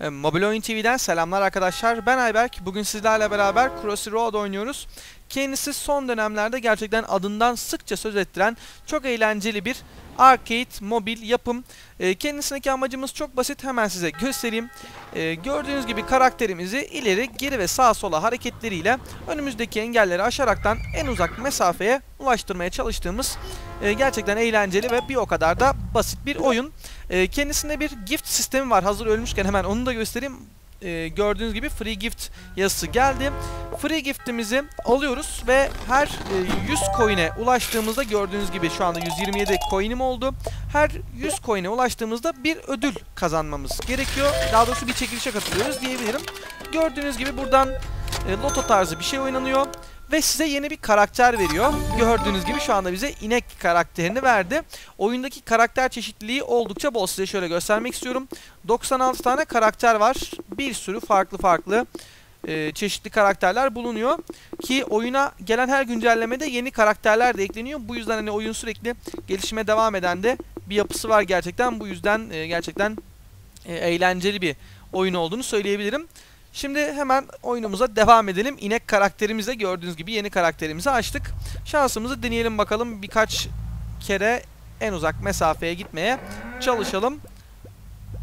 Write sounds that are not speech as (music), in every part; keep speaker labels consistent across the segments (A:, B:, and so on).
A: E, Mobile Oyun TV'den selamlar arkadaşlar. Ben Ayberk. Bugün sizlerle beraber Crossy oynuyoruz. Kendisi son dönemlerde gerçekten adından sıkça söz ettiren çok eğlenceli bir arcade, mobil yapım. E, kendisindeki amacımız çok basit. Hemen size göstereyim. E, gördüğünüz gibi karakterimizi ileri, geri ve sağa sola hareketleriyle önümüzdeki engelleri aşaraktan en uzak mesafeye ulaştırmaya çalıştığımız e, gerçekten eğlenceli ve bir o kadar da basit bir oyun. E, kendisinde bir gift sistemi var. Hazır ölmüşken hemen onu da göstereyim. E, gördüğünüz gibi free gift yazısı geldi. Free giftimizi alıyoruz ve her e, 100 coin'e ulaştığımızda gördüğünüz gibi şu anda 127 coin'im oldu. Her 100 coin'e ulaştığımızda bir ödül kazanmamız gerekiyor. Daha doğrusu bir çekilişe katılıyoruz diyebilirim. Gördüğünüz gibi buradan e, loto tarzı bir şey oynanıyor. Ve size yeni bir karakter veriyor. Gördüğünüz gibi şu anda bize inek karakterini verdi. Oyundaki karakter çeşitliliği oldukça bol. Size şöyle göstermek istiyorum. 96 tane karakter var. Bir sürü farklı farklı e, çeşitli karakterler bulunuyor. Ki oyuna gelen her güncellemede yeni karakterler de ekleniyor. Bu yüzden hani oyun sürekli gelişime devam eden de bir yapısı var gerçekten. Bu yüzden e, gerçekten e, eğlenceli bir oyun olduğunu söyleyebilirim. Şimdi hemen oyunumuza devam edelim. İnek karakterimize gördüğünüz gibi yeni karakterimizi açtık. Şansımızı deneyelim bakalım. Birkaç kere en uzak mesafeye gitmeye çalışalım.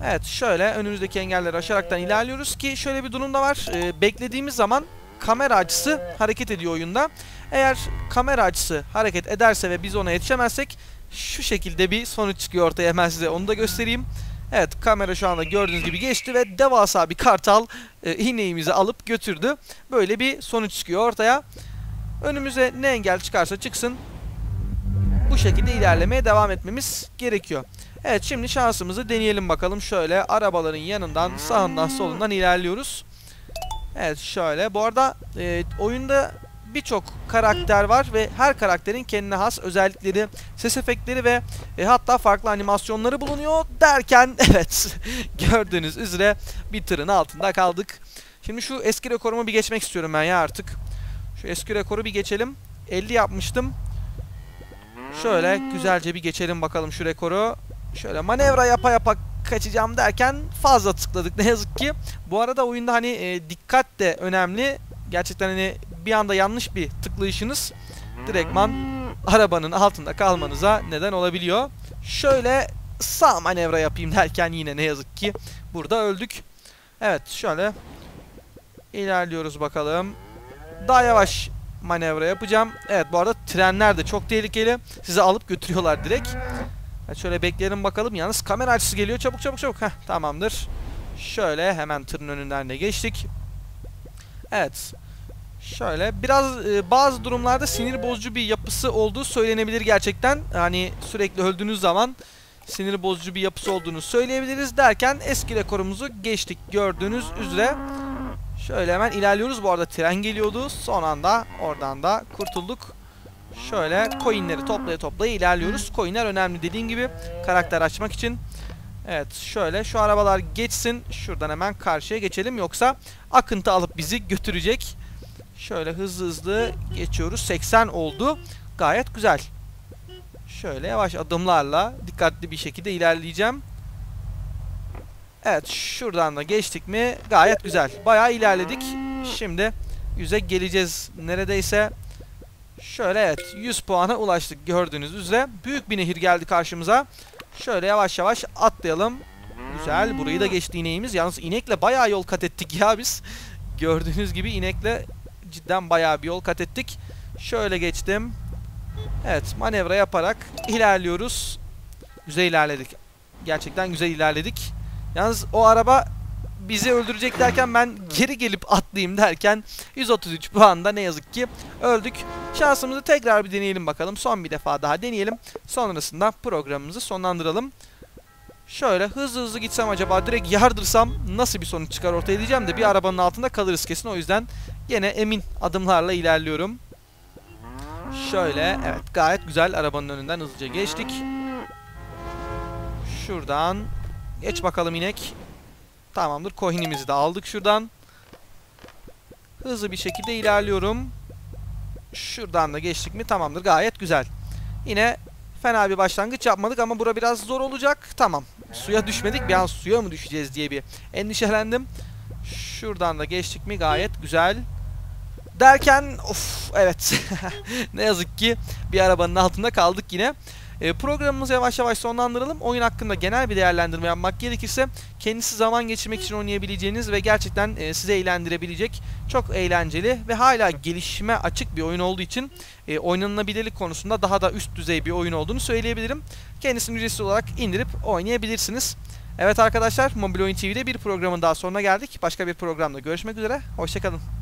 A: Evet şöyle önümüzdeki engelleri aşaraktan ilerliyoruz ki şöyle bir durum da var. Ee, beklediğimiz zaman kamera açısı hareket ediyor oyunda. Eğer kamera açısı hareket ederse ve biz ona yetişemezsek şu şekilde bir sonuç çıkıyor ortaya hemen size onu da göstereyim. Evet kamera şu anda gördüğünüz gibi geçti ve devasa bir kartal e, iğneğimizi alıp götürdü. Böyle bir sonuç çıkıyor ortaya. Önümüze ne engel çıkarsa çıksın bu şekilde ilerlemeye devam etmemiz gerekiyor. Evet şimdi şansımızı deneyelim bakalım. Şöyle arabaların yanından sağından solundan ilerliyoruz. Evet şöyle. Bu arada e, oyunda birçok karakter var ve her karakterin kendine has özellikleri, ses efektleri ve e, hatta farklı animasyonları bulunuyor derken (laughs) evet gördüğünüz üzere bir tırın altında kaldık. Şimdi şu eski rekorumu bir geçmek istiyorum ben ya artık. Şu eski rekoru bir geçelim. 50 yapmıştım. Şöyle güzelce bir geçelim bakalım şu rekoru. Şöyle manevra yapa yapa kaçacağım derken fazla tıkladık ne yazık ki. Bu arada oyunda hani e, dikkat de önemli. Gerçekten hani bir anda yanlış bir tıklayışınız direktman arabanın altında kalmanıza neden olabiliyor. Şöyle sağ manevra yapayım derken yine ne yazık ki burada öldük. Evet şöyle ilerliyoruz bakalım. Daha yavaş manevra yapacağım. Evet bu arada trenler de çok tehlikeli. Sizi alıp götürüyorlar direkt. Evet, şöyle bekleyelim bakalım. Yalnız kamera açısı geliyor. Çabuk çabuk çabuk. Heh, tamamdır. Şöyle hemen tırın önünden de geçtik. Evet. Şöyle biraz e, bazı durumlarda sinir bozucu bir yapısı olduğu söylenebilir gerçekten. Hani sürekli öldüğünüz zaman sinir bozucu bir yapısı olduğunu söyleyebiliriz derken eski rekorumuzu geçtik gördüğünüz üzere. Şöyle hemen ilerliyoruz. Bu arada tren geliyordu. Son anda oradan da kurtulduk. Şöyle coinleri toplaya toplaya ilerliyoruz. Coinler önemli dediğim gibi karakter açmak için. Evet şöyle şu arabalar geçsin. Şuradan hemen karşıya geçelim. Yoksa akıntı alıp bizi götürecek. Şöyle hızlı hızlı geçiyoruz. 80 oldu. Gayet güzel. Şöyle yavaş adımlarla dikkatli bir şekilde ilerleyeceğim. Evet şuradan da geçtik mi gayet güzel. Bayağı ilerledik. Şimdi 100'e geleceğiz neredeyse. Şöyle evet 100 puana ulaştık gördüğünüz üzere. Büyük bir nehir geldi karşımıza. Şöyle yavaş yavaş atlayalım. Güzel burayı da geçti ineğimiz. Yalnız inekle bayağı yol kat ettik ya biz. Gördüğünüz gibi inekle cidden bayağı bir yol kat ettik. Şöyle geçtim. Evet manevra yaparak ilerliyoruz. Güzel ilerledik. Gerçekten güzel ilerledik. Yalnız o araba bizi öldürecek derken ben geri gelip atlayayım derken 133 puanda ne yazık ki öldük. Şansımızı tekrar bir deneyelim bakalım. Son bir defa daha deneyelim. Sonrasında programımızı sonlandıralım. Şöyle hızlı hızlı gitsem acaba direkt yardırsam nasıl bir sonuç çıkar ortaya diyeceğim de bir arabanın altında kalırız kesin. O yüzden yine emin adımlarla ilerliyorum. Şöyle evet gayet güzel arabanın önünden hızlıca geçtik. Şuradan geç bakalım inek. Tamamdır coin'imizi de aldık şuradan. Hızlı bir şekilde ilerliyorum. Şuradan da geçtik mi tamamdır gayet güzel. Yine Fena bir başlangıç yapmadık ama bura biraz zor olacak. Tamam. Suya düşmedik. Bir an suya mı düşeceğiz diye bir endişelendim. Şuradan da geçtik mi gayet güzel. Derken of evet (laughs) ne yazık ki bir arabanın altında kaldık yine. E, programımızı yavaş yavaş sonlandıralım. Oyun hakkında genel bir değerlendirme yapmak gerekirse kendisi zaman geçirmek için oynayabileceğiniz ve gerçekten e, sizi eğlendirebilecek çok eğlenceli ve hala gelişime açık bir oyun olduğu için e, oynanılabilirlik konusunda daha da üst düzey bir oyun olduğunu söyleyebilirim. Kendisini ücretsiz olarak indirip oynayabilirsiniz. Evet arkadaşlar Mobil Oyun TV'de bir programın daha sonuna geldik. Başka bir programda görüşmek üzere. Hoşçakalın.